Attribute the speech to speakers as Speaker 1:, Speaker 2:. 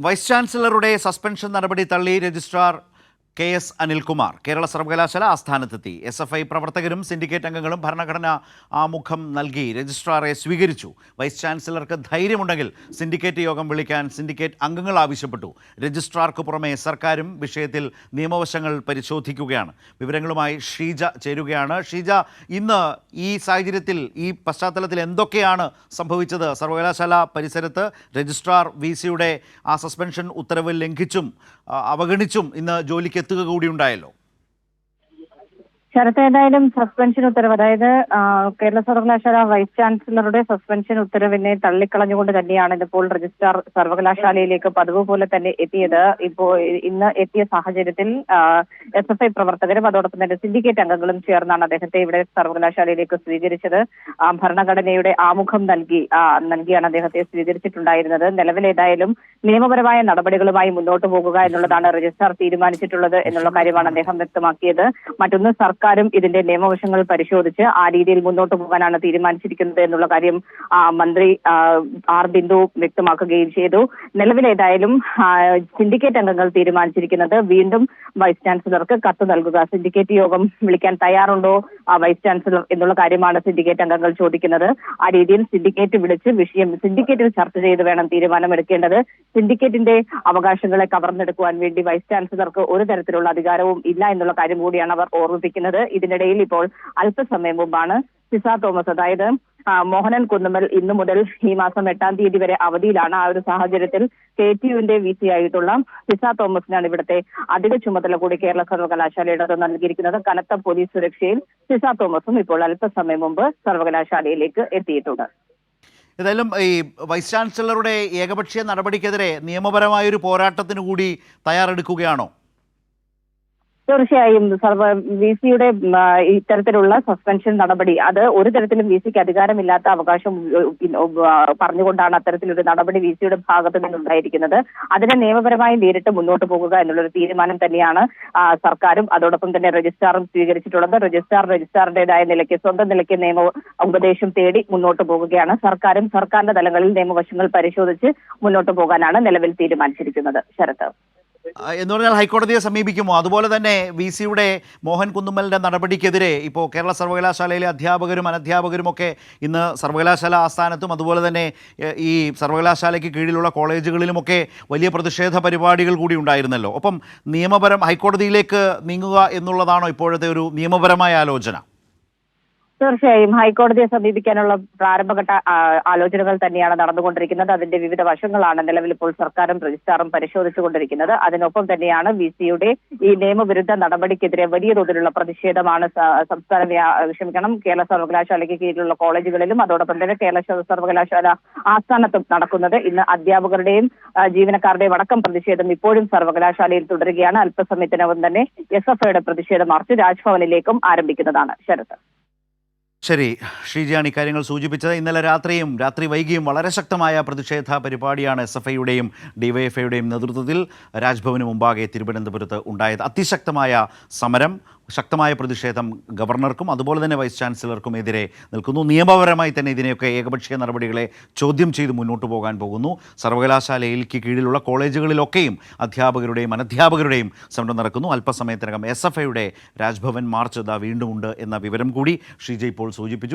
Speaker 1: Vice ചാൻസലറുടെ suspension നടപടി തള്ളി registrar K S Anilkumar. Kerala സർവകലാശാല ആസ്ഥാനത്തെത്തി. എസ് എഫ് ഐ പ്രവർത്തകരും സിൻഡിക്കേറ്റ് അംഗങ്ങളും ഭരണഘടന ആമുഖം നൽകി രജിസ്ട്രാറെ സ്വീകരിച്ചു. വൈസ് ചാൻസലർക്ക് ധൈര്യമുണ്ടെങ്കിൽ സിൻഡിക്കേറ്റ് യോഗം വിളിക്കാൻ സിൻഡിക്കേറ്റ് അംഗങ്ങൾ ആവശ്യപ്പെട്ടു. രജിസ്ട്രാർക്ക് പുറമെ സർക്കാരും വിഷയത്തിൽ നിയമവശങ്ങൾ പരിശോധിക്കുകയാണ്. വിവരങ്ങളുമായി ഷീജ ചേരുകയാണ്. ഷീജ ഇന്ന് ഈ സാഹചര്യത്തിൽ ഈ പശ്ചാത്തലത്തിൽ എന്തൊക്കെയാണ് സംഭവിച്ചത്? സർവകലാശാല പരിസരത്ത് രജിസ്ട്രാർ വി സിയുടെ ആ സസ്പെൻഷൻ ഉത്തരവ് ലംഘിച്ചും അവഗണിച്ചും ഇന്ന് ജോലിക്ക് എത്തുക കൂടി ഉണ്ടായല്ലോ.
Speaker 2: ശരത്ത് ഏതായാലും സസ്പെൻഷൻ ഉത്തരവ് അതായത് കേരള സർവകലാശാല വൈസ് ചാൻസലറുടെ സസ്പെൻഷൻ ഉത്തരവിനെ തള്ളിക്കളഞ്ഞുകൊണ്ട് തന്നെയാണ് ഇതിപ്പോൾ രജിസ്ട്രാർ സർവകലാശാലയിലേക്ക് പതിവ് പോലെ തന്നെ എത്തിയത്. ഇപ്പോൾ ഇന്ന് എത്തിയ സാഹചര്യത്തിൽ എസ് എഫ് ഐ പ്രവർത്തകരും അതോടൊപ്പം തന്നെ സിൻഡിക്കേറ്റ് അംഗങ്ങളും ചേർന്നാണ് അദ്ദേഹത്തെ ഇവിടെ സർവകലാശാലയിലേക്ക് സ്വീകരിച്ചത്. ഭരണഘടനയുടെ ആമുഖം നൽകി നൽകിയാണ് അദ്ദേഹത്തെ സ്വീകരിച്ചിട്ടുണ്ടായിരുന്നത്. നിലവിൽ ഏതായാലും നിയമപരമായ നടപടികളുമായി മുന്നോട്ട് പോകുക എന്നുള്ളതാണ് രജിസ്ട്രാർ തീരുമാനിച്ചിട്ടുള്ളത് എന്നുള്ള കാര്യമാണ് അദ്ദേഹം വ്യക്തമാക്കിയത്. മറ്റൊന്ന് സർക്കാരും ഇതിന്റെ നിയമവശങ്ങൾ പരിശോധിച്ച് ആ രീതിയിൽ മുന്നോട്ട് പോകാനാണ് തീരുമാനിച്ചിരിക്കുന്നത് എന്നുള്ള കാര്യം മന്ത്രി ആർ ബിന്ദു വ്യക്തമാക്കുകയും ചെയ്തു. നിലവിലേതായാലും സിൻഡിക്കേറ്റ് അംഗങ്ങൾ തീരുമാനിച്ചിരിക്കുന്നത് വീണ്ടും വൈസ് ചാൻസലർക്ക് കത്ത് നൽകുക. സിൻഡിക്കേറ്റ് യോഗം വിളിക്കാൻ തയ്യാറുണ്ടോ വൈസ് ചാൻസലർ എന്നുള്ള കാര്യമാണ് സിൻഡിക്കേറ്റ് അംഗങ്ങൾ ചോദിക്കുന്നത്. ആ രീതിയിൽ സിൻഡിക്കേറ്റ് വിളിച്ച് വിഷയം സിൻഡിക്കേറ്റിൽ ചർച്ച ചെയ്ത് വേണം തീരുമാനമെടുക്കേണ്ടത്. സിൻഡിക്കേറ്റിന്റെ അവകാശങ്ങളെ കവർന്നെടുക്കുവാൻ വേണ്ടി വൈസ് ചാൻസലർക്ക് ഒരു തരത്തിലുള്ള അധികാരവും ഇല്ല എന്നുള്ള കാര്യം കൂടിയാണ് അവർ ഓർമ്മിപ്പിക്കുന്നത്. ഇതിനിടയിൽ ഇപ്പോൾ അല്പസമയം മുമ്പാണ് സിസ തോമസ്. അതായത് മോഹനൻ കുന്നുമൽ ഇന്നു മുതൽ ഈ മാസം എട്ടാം തീയതി വരെ അവധിയിലാണ് ആ ഒരു സാഹചര്യത്തിൽ കെ ടി യുവിന്റെ വി സി ആയിട്ടുള്ള സിസ തോമസിനാണ് ഇവിടുത്തെ അധിക ചുമതല കൂടി കേരള സർവകലാശാലയുടെ നൽകിയിരിക്കുന്നത്. കനത്ത പോലീസ് സുരക്ഷയിൽ സിസ തോമസും ഇപ്പോൾ അല്പസമയം മുമ്പ് സർവകലാശാലയിലേക്ക് എത്തിയിട്ടുണ്ട്.
Speaker 1: ഏതായാലും ഈ വൈസ് ചാൻസലറുടെ ഏകപക്ഷീയ നടപടിക്കെതിരെ നിയമപരമായൊരു പോരാട്ടത്തിന് കൂടി തയ്യാറെടുക്കുകയാണോ?
Speaker 2: തീർച്ചയായും വി സിയുടെ ഇത്തരത്തിലുള്ള സസ്പെൻഷൻ നടപടി അത് ഒരു തരത്തിലും വി സിക്ക് അധികാരമില്ലാത്ത അവകാശം പറഞ്ഞുകൊണ്ടാണ് അത്തരത്തിലൊരു നടപടി വി സിയുടെ ഭാഗത്തു നിന്നുണ്ടായിരിക്കുന്നത്. അതിനെ നിയമപരമായി നേരിട്ട് മുന്നോട്ട് പോകുക എന്നുള്ളൊരു തീരുമാനം തന്നെയാണ് സർക്കാരും അതോടൊപ്പം തന്നെ രജിസ്ട്രാറും സ്വീകരിച്ചിട്ടുള്ളത്. രജിസ്ട്രാർ രജിസ്ട്രാറിന്റേതായ നിലയ്ക്ക് സ്വന്തം നിലയ്ക്ക് നിയമ ഉപദേശം തേടി മുന്നോട്ട് പോകുകയാണ്. സർക്കാരും സർക്കാരിന്റെ തലങ്ങളിൽ നിയമവശങ്ങൾ പരിശോധിച്ച് മുന്നോട്ട് പോകാനാണ് നിലവിൽ തീരുമാനിച്ചിരിക്കുന്നത്. ശരത്ത്
Speaker 1: ആ, എന്ന് പറഞ്ഞാൽ ഹൈക്കോടതിയെ സമീപിക്കുമോ? അതുപോലെ തന്നെ വി സിയുടെ മോഹൻ കുന്നുമ്മലിന്റെ നടപടിക്കെതിരെ ഇപ്പോൾ കേരള സർവകലാശാലയിലെ അധ്യാപകരും അനധ്യാപകരും ഒക്കെ ഇന്ന് സർവകലാശാല ആസ്ഥാനത്തും അതുപോലെ തന്നെ ഈ സർവകലാശാലയ്ക്ക് കീഴിലുള്ള കോളേജുകളിലുമൊക്കെ വലിയ പ്രതിഷേധ പരിപാടികൾ കൂടി ഉണ്ടായിരുന്നല്ലോ. ഒപ്പം നിയമപരം ഹൈക്കോടതിയിലേക്ക് നീങ്ങുക എന്നുള്ളതാണോ ഇപ്പോഴത്തെ ഒരു നിയമപരമായ ആലോചന?
Speaker 2: തീർച്ചയായും ഹൈക്കോടതിയെ സമീപിക്കാനുള്ള പ്രാരംഭഘട്ട ആലോചനകൾ തന്നെയാണ് നടന്നുകൊണ്ടിരിക്കുന്നത്. അതിന്റെ വിവിധ വശങ്ങളാണ് നിലവിൽ ഇപ്പോൾ സർക്കാരും രജിസ്ട്രാറും പരിശോധിച്ചുകൊണ്ടിരിക്കുന്നത്. അതിനൊപ്പം തന്നെയാണ് വി സിയുടെ ഈ നിയമവിരുദ്ധ നടപടിക്കെതിരെ വലിയ തോതിലുള്ള പ്രതിഷേധമാണ് സംസ്ഥാന ക്ഷമിക്കണം കേരള സർവകലാശാലയ്ക്ക് കീഴിലുള്ള കോളേജുകളിലും അതോടൊപ്പം തന്നെ കേരള സർവകലാശാല ആസ്ഥാനത്തും നടക്കുന്നത്. ഇന്ന് അധ്യാപകരുടെയും ജീവനക്കാരുടെയും അടക്കം പ്രതിഷേധം ഇപ്പോഴും സർവകലാശാലയിൽ തുടരുകയാണ്. അല്പസമയത്തിനകം തന്നെ എസ് എഫ് ഐയുടെ പ്രതിഷേധ മാർച്ച് രാജ്ഭവനിലേക്കും ആരംഭിക്കുന്നതാണ്. ശരത്.
Speaker 1: ശരി ശ്രീജിയാണ് ഇക്കാര്യങ്ങൾ സൂചിപ്പിച്ചത്. ഇന്നലെ രാത്രിയും രാത്രി വൈകിയും വളരെ ശക്തമായ പ്രതിഷേധ പരിപാടിയാണ് എസ് എഫ് ഐയുടെയും ഡിവൈഎഫ്ഐയുടെയും നേതൃത്വത്തിൽ രാജ്ഭവന് മുമ്പാകെ തിരുവനന്തപുരത്ത് ഉണ്ടായത്. അതിശക്തമായ സമരം ശക്തമായ പ്രതിഷേധം ഗവർണർക്കും അതുപോലെ തന്നെ വൈസ് ചാൻസലർക്കും എതിരെ നിൽക്കുന്നു. നിയമപരമായി തന്നെ ഇതിനെയൊക്കെ ഏകപക്ഷീയ നടപടികളെ ചോദ്യം ചെയ്ത് മുന്നോട്ട് പോകാൻ പോകുന്നു. സർവകലാശാലയിലേക്ക് കീഴിലുള്ള കോളേജുകളിലൊക്കെയും അധ്യാപകരുടെയും അനധ്യാപകരുടെയും സമരം നടക്കുന്നു. അല്പസമയത്തിനകം എസ് എഫ് ഐയുടെ രാജ്ഭവൻ മാർച്ച് ഇതാ വീണ്ടുമുണ്ട് എന്ന വിവരം കൂടി ഷീജ ഇപ്പോൾ സൂചിപ്പിച്ചു.